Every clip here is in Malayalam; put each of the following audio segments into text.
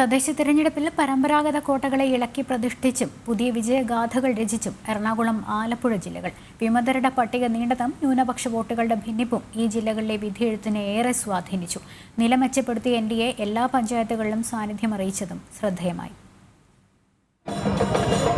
തദ്ദേശ തിരഞ്ഞെടുപ്പിൽ പരമ്പരാഗത കോട്ടകളെ ഇളക്കി പ്രതിഷ്ഠിച്ചും പുതിയ വിജയഗാഥകൾ രചിച്ചും എറണാകുളം ആലപ്പുഴ ജില്ലകൾ. വിമതരുടെ പട്ടിക നീണ്ടതും ന്യൂനപക്ഷ വോട്ടുകളുടെ ഭിന്നിപ്പും ഈ ജില്ലകളിലെ വിധിയെഴുത്തിനെ ഏറെ സ്വാധീനിച്ചു. നില മെച്ചപ്പെടുത്തിയ എൻ ഡി എ എല്ലാ പഞ്ചായത്തുകളിലും സാന്നിധ്യം അറിയിച്ചതും ശ്രദ്ധേയമായി.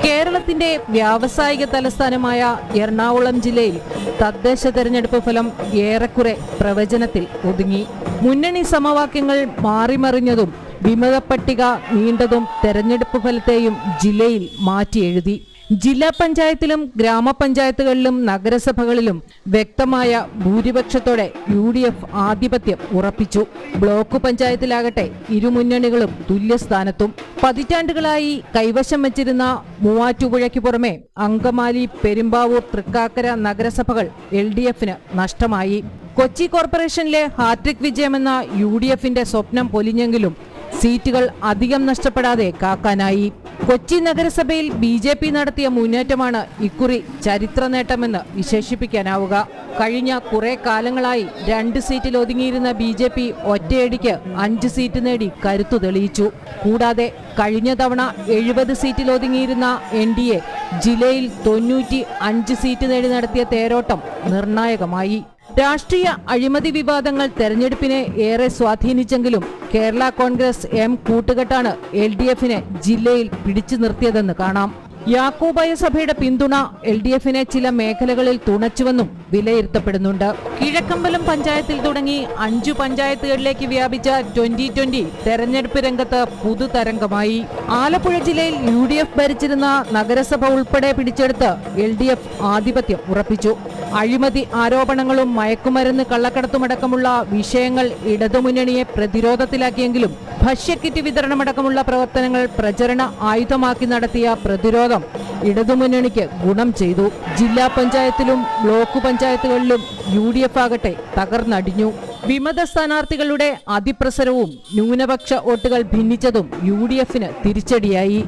കേരളത്തിന്റെ വ്യാവസായിക തലസ്ഥാനമായ എറണാകുളം ജില്ലയിൽ തദ്ദേശ തെരഞ്ഞെടുപ്പ് ഫലം ഏറെക്കുറെ പ്രവചനത്തിൽ ഒതുങ്ങി. മുന്നണി സമവാക്യങ്ങൾ മാറിമറിഞ്ഞതും വിമത പട്ടിക നീണ്ടതും തെരഞ്ഞെടുപ്പ് ഫലത്തെയും ജില്ലയിൽ മാറ്റിയെഴുതി ജില്ലാ പഞ്ചായത്തിലും ഗ്രാമപഞ്ചായത്തുകളിലും നഗരസഭകളിലും വ്യക്തമായ ഭൂരിപക്ഷത്തോടെ യു ഡി എഫ് ആധിപത്യം ഉറപ്പിച്ചു. ബ്ലോക്ക് പഞ്ചായത്തിലാകട്ടെ ഇരുമുന്നണികളും തുല്യസ്ഥാനത്തും. പതിറ്റാണ്ടുകളായി കൈവശം വച്ചിരുന്ന മൂവാറ്റുപുഴയ്ക്ക് പുറമെ അങ്കമാലി പെരുമ്പാവൂർ തൃക്കാക്കര നഗരസഭകൾ എൽ ഡി എഫിന് നഷ്ടമായി. കൊച്ചി കോർപ്പറേഷനിലെ ഹാട്രിക് വിജയമെന്ന യു ഡി എഫിന്റെ സ്വപ്നം പൊലിഞ്ഞെങ്കിലും സീറ്റുകൾ അധികം നഷ്ടപ്പെടാതെ കാക്കാനായി. കൊച്ചി നഗരസഭയിൽ ബി ജെ പി നടത്തിയ മുന്നേറ്റമാണ് ഇക്കുറി ചരിത്ര നേട്ടമെന്ന് വിശേഷിപ്പിക്കാനാവുക. കഴിഞ്ഞ കുറെ കാലങ്ങളായി രണ്ട് സീറ്റിൽ ഒതുങ്ങിയിരുന്ന ബി ജെ പി ഒറ്റയടിക്ക് അഞ്ച് സീറ്റ് നേടി കരുത്തു തെളിയിച്ചു. കൂടാതെ കഴിഞ്ഞ തവണ എഴുപത് സീറ്റിൽ ഒതുങ്ങിയിരുന്ന എൻ ഡി എ ജില്ലയിൽ തൊണ്ണൂറ്റി അഞ്ച് സീറ്റ് നേടി നടത്തിയ തേരോട്ടം നിർണായകമായി. രാഷ്ട്രീയ അഴിമതി വിവാദങ്ങൾ തെരഞ്ഞെടുപ്പിനെ ഏറെ സ്വാധീനിച്ചെങ്കിലും കേരള കോൺഗ്രസ് എം കൂട്ടുകെട്ടാണ് എൽ ഡി എഫിനെ ജില്ലയിൽ പിടിച്ചു നിർത്തിയതെന്ന് കാണാം. യാക്കോബായ സഭയുടെ പിന്തുണ എൽ ഡി എഫിനെ ചില മേഖലകളിൽ തുണച്ചുവെന്നും വിലയിരുത്തപ്പെടുന്നുണ്ട്. കിഴക്കമ്പലം പഞ്ചായത്തിൽ തുടങ്ങി അഞ്ചു പഞ്ചായത്തുകളിലേക്ക് വ്യാപിച്ച ട്വന്റി ട്വന്റി തെരഞ്ഞെടുപ്പ് രംഗത്ത് പുതുതരംഗമായി. ആലപ്പുഴ ജില്ലയിൽ യു ഡി എഫ് ഭരിച്ചിരുന്ന നഗരസഭ ഉൾപ്പെടെ പിടിച്ചെടുത്ത് എൽ ഡി എഫ് ആധിപത്യം ഉറപ്പിച്ചു. അഴിമതി ആരോപണങ്ങളും മയക്കുമരുന്ന് കള്ളക്കടത്തുമടക്കമുള്ള വിഷയങ്ങൾ ഇടതുമുന്നണിയെ പ്രതിരോധത്തിലാക്കിയെങ്കിലും ഭക്ഷ്യക്കിറ്റ് വിതരണമടക്കമുള്ള പ്രവർത്തനങ്ങൾ പ്രചരണ ആയുധമാക്കി നടത്തിയ പ്രതിരോധം ഇടതുമുന്നണിക്ക് ഗുണം ചെയ്തു. ജില്ലാ പഞ്ചായത്തിലും ബ്ലോക്ക് പഞ്ചായത്തുകളിലും യു ഡി എഫ് ആകട്ടെ തകർന്നടിഞ്ഞു. വിമത സ്ഥാനാർത്ഥികളുടെ അതിപ്രസരവും ന്യൂനപക്ഷ വോട്ടുകൾ ഭിന്നിച്ചതും യു ഡി എഫിന് തിരിച്ചടിയായി.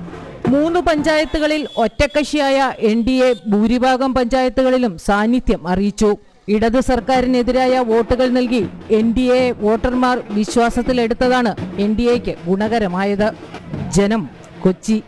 മൂന്ന് പഞ്ചായത്തുകളിൽ ഒറ്റക്കക്ഷിയായ എൻ ഡി എ ഭൂരിഭാഗം പഞ്ചായത്തുകളിലും സാന്നിധ്യം അറിയിച്ചു. ഇടത് സർക്കാരിനെതിരായ വോട്ടുകൾ നൽകി എൻ ഡി എ വോട്ടർമാർ വിശ്വാസത്തിലെടുത്തതാണ് എൻ ഡി എക്ക് ഗുണകരമായത്. ജനം കൊച്ചി.